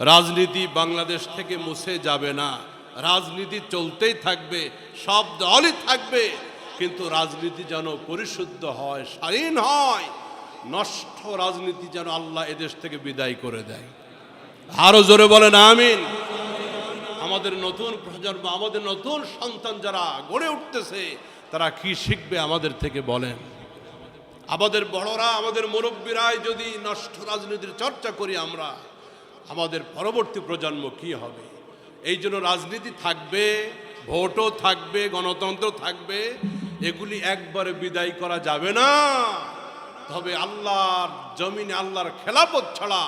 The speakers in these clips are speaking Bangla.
রাজনীতি বাংলাদেশ থেকে মুছে যাবে না। রাজনীতি চলতেই থাকবে, সব দলই থাকবে, কিন্তু রাজনীতি যেন পরিশুদ্ধ হয়, স্বাধীন হয়, নষ্ট রাজনীতি যেন আল্লাহ এদেশ থেকে বিদায় করে দেয়। আরও জোরে বলেন, আমিন। আমাদের নতুন প্রজন্ম, আমাদের নতুন সন্তান যারা গড়ে উঠতেছে, তারা কি শিখবে আমাদের থেকে বলেন। আমাদের বড়রা, আমাদের মুরব্বীরাই যদি নষ্ট রাজনীতির চর্চা করি আমরা আমাদের পরবর্তী প্রজন্ম কি হবে? এই জন্য রাজনীতি থাকবে, ভোটও থাকবে, গণতন্ত্র থাকবে, এগুলি একবারে বিদায় করা যাবে না। তবে আল্লাহর জমিনে আল্লাহর খেলাপথ ছাড়া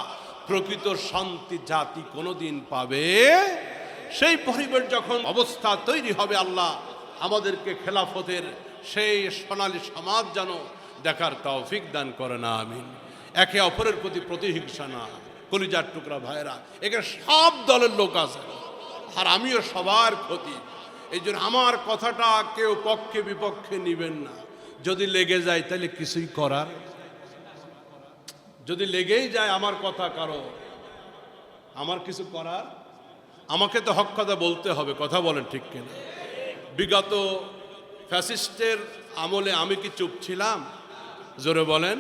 প্রকৃত শান্তি জাতি কোনোদিন পাবে। সেই পরিবেশ যখন অবস্থা তৈরি হবে আল্লাহ, আমাদেরকে খেলাফতের সেই সোনালী সমাজ যেন দেখার তৌফিক দান করে না আমিন। একে অপরের প্রতি প্রতিহিংসা না। কলিজার টুকরা ভাইরা এখানে সব দলের লোক আছে। আর আমিও সবার ক্ষতি। এই জন্য আমার কথাটা কেউ পক্ষে বিপক্ষে নিবেন না। যদি লেগে যায় তাহলে কিছুই করার। যদি লেগেই যায় আমার কথা কারও, আমার কিছু করার? আমাকে তো হক কথা বলতে হবে, কথা বলেন ঠিক কিনা? বিগত ফ্যাসিস্টের আমলে আমি কি চুপ ছিলাম? জোরে বলেন।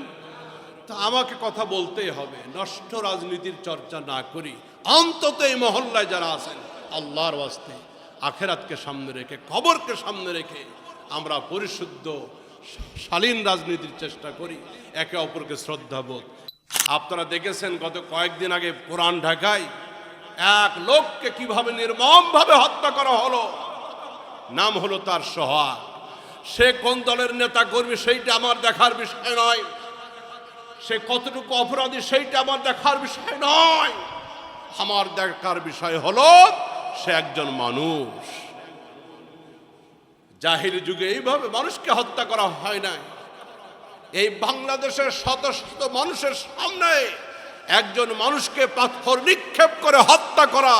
তা আমাকে কথা বলতেই হবে। নষ্ট রাজনীতির চর্চা না করি। অন্তত এই মহল্লায় যারা আছেন, আল্লাহর ওয়াস্তে আখেরাতকে সামনে রেখে, কবরকে সামনে রেখে আমরা পরিশুদ্ধ, শালীন রাজনীতির চেষ্টা করি। একে অপরকে শ্রদ্ধাবোধ। আপনারা দেখেছেন গত কয়েকদিন আগে পুরান ঢাকায় এক লোককে কীভাবে নির্মমভাবে হত্যা করা হলো, নাম হলো তার সোহাগ। সে কোন দলের নেতা কর্মী, সেইটা আমার দেখার বিষয় নয়। সে কতটুকু অপরাধী সেইটা আমার দেখার বিষয় নয়। আমার দেখার বিষয় হলো, সে একজন মানুষ। জাহির যুগে এইভাবে মানুষকে হত্যা করা হয় নাই। এই বাংলাদেশের শত শত মানুষের সামনে একজন মানুষকে পাথর নিক্ষেপ করে হত্যা করা,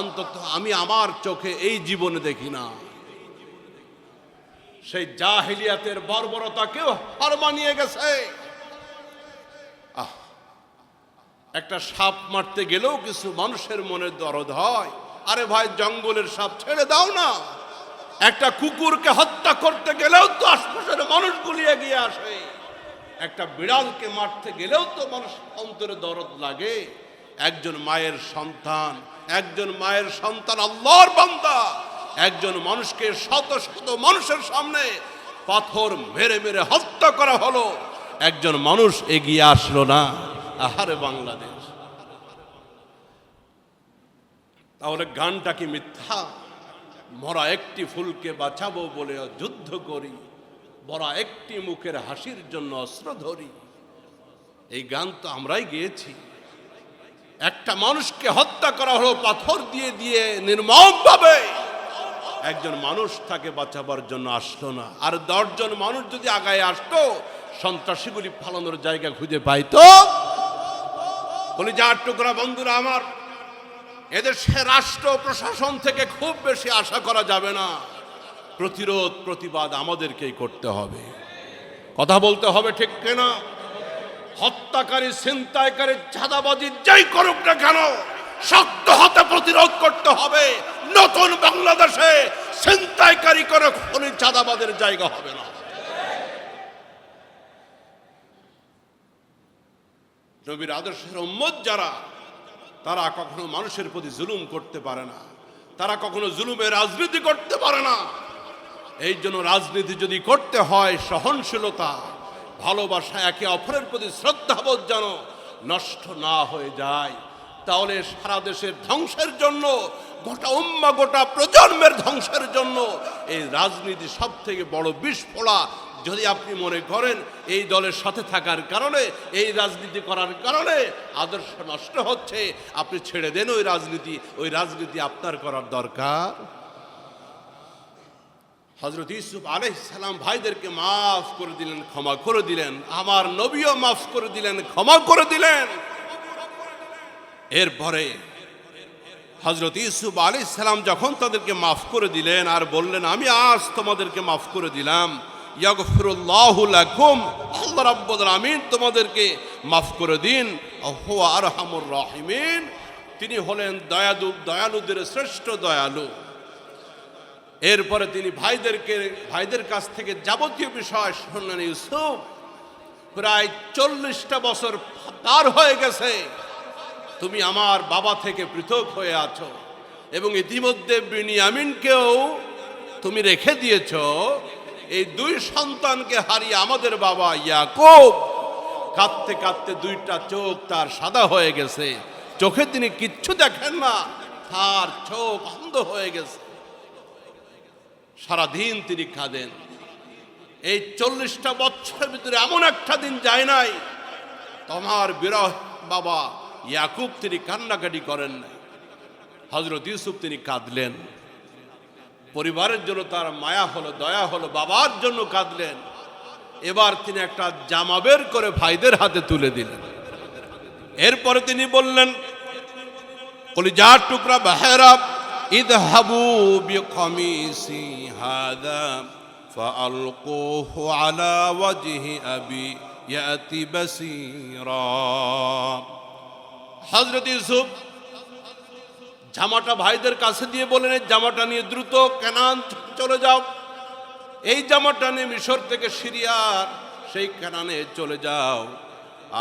অন্তত আমি আমার চোখে এই জীবনে দেখি না। সেই জাহিলিয়াতের বর্বরতাকেও হার মানিয়ে গেছে। একটা সাপ মারতে গেলেও কিছু মানুষের মনে দরদ হয়। আরে ভাই, জঙ্গলের সাপ ছেড়ে দাও না। একটা কুকুরকে হত্যা করতে গেলেও তো আশপাশের মানুষগুলি এগিয়ে আসে। একটা বিড়ালকে মারতে গেলেও তো মানুষ অন্তরে দরদ লাগে। একজন মায়ের সন্তান, একজন মায়ের সন্তান আল্লাহর বান্দা, একজন মানুষকে শত শত মানুষের সামনে পাথর মেরে মেরে হত্যা করা হলো। একজন মানুষ এগিয়ে আসলো না। আহারে বাংলাদেশ। তাহলে গানটা কি মিথ্যা? মরা একটি ফুলকে বাঁচাবো বলে যুদ্ধ করি, মরা একটি মুখের হাসির জন্য অস্ত্র ধরি। এই গান তো আমরাই গেয়েছি। একটা মানুষকে হত্যা করা হলো, পাথর দিয়ে দিয়ে নির্মমভাবে। একজন মানুষ তাকে বাঁচাবার জন্য আসলো না। আর দশজন মানুষ যদি আগায় আসতো, সন্ত্রাসীগুলি ফালানোর জায়গা খুঁজে পাইতো। বলি যার টুকরা বন্ধুরা আমার এদেশে রাষ্ট্র প্রশাসন থেকে খুব বেশি আশা করা যাবে না। প্রতিরোধ, প্রতিবাদ আমাদেরকেই করতে হবে। কথা বলতে হবে ঠিক কেনা? হত্যাকারী, ছিনতাইকারী, চাঁদাবাজি যেই করুক না কেন, শক্ত হাতে প্রতিরোধ করতে হবে। নতুন বাংলাদেশে ছিনতাইকারী করে খনি চাঁদাবাদের জায়গা হবে না। নবীর আদর্শের উম্মত যারা, তারা কখনো মানুষের প্রতি জুলুম করতে পারে না। তারা কখনো জুলুমের রাজনীতি করতে পারে না। এই জন্য রাজনীতি যদি করতে হয়, সহনশীলতা, ভালোবাসা একে অপরের প্রতি শ্রদ্ধাবোধ যেন নষ্ট না হয়ে যায়, তাহলে সারা দেশের ধ্বংসের জন্য, গোটা উম্মা, গোটা প্রজন্মের ধ্বংসের জন্য এই রাজনীতি সব থেকে বড় বিস্ফোড়া যদি আপনি মনে করেন এই দলের সাথে থাকার কারণে, এই রাজনীতি করার কারণে আদর্শ নষ্ট হচ্ছে, আপনি ছেড়ে দেন ওই রাজনীতি ওই রাজনীতি আপনার করার দরকার। হজরত ইউসুফ আলাইসালাম ভাইদেরকে মাফ করে দিলেন, ক্ষমা করে দিলেন, আমার নবীও মাফ করে দিলেন, ক্ষমা করে দিলেন। এরপরে হজরত ইউসুফ আলী সালাম যখন তাদেরকে মাফ করে দিলেন আর বললেন, আমি আজ তোমাদেরকে মাফ করে দিলাম। তোমাদেরকে মাফ করে দিন। তিনি হলেন দয়ালু, দয়ালুদের শ্রেষ্ঠ দয়ালু। এরপরে তিনি ভাইদেরকে, ভাইদের কাছ থেকে যাবতীয় বিষয় শুনলেন ইউসুফ। প্রায় চল্লিশটা বছর পার হয়ে গেছে। তুমি আমার বাবা থেকে পৃথক হয়ে আছো এবং ইতিমধ্যে বিনিয়ামিনকেও তুমি রেখে দিয়েছ। এই দুই সন্তানকে হারিয়ে আমাদের বাবা ইয়াকুব, কাঁদতে কাঁদতে দুইটা চোখ তার সাদা হয়ে গেছে। চোখে তিনি কিচ্ছু দেখেন না, তার চোখ অন্ধ হয়ে গেছে। সারাদিন তিনি কাঁদেন। এই চল্লিশটা বছরের ভিতরে এমন একটা দিন যায় নাই, তোমার বিরহ বাবা ইয়াকুব তিনি কান্নাকাটি করেন নাই। হজরত ইউসুফ তিনি কাঁদলেন। পরিবারের জন্য তার মায়া হলো দয়া হলো বাবার জন্য কাঁদলেন এবার তিনি একটা জামা বের করে ভাইদের হাতে তুলে দিলেন এরপরে তিনি বললেন কলিজার টুকরা বাহেরা ইদহাবু বিকমিসি হাদা فألقوه على وجه أبي يأتي بصيرا হজরত ইউসুফ জামাটা ভাইদের কাছে দিয়ে বলেন, এই জামাটা নিয়ে দ্রুত কেনান, চলে যাও। এই জামাটা নিয়ে মিশর থেকে সিরিয়ার সেই কেনানে চলে যাও।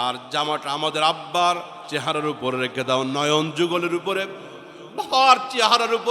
আর জামাটা আমাদের আব্বার চেহারার উপরে রেখে দাও, নয়ন যুগলের উপরে। ভার চেহারার উপর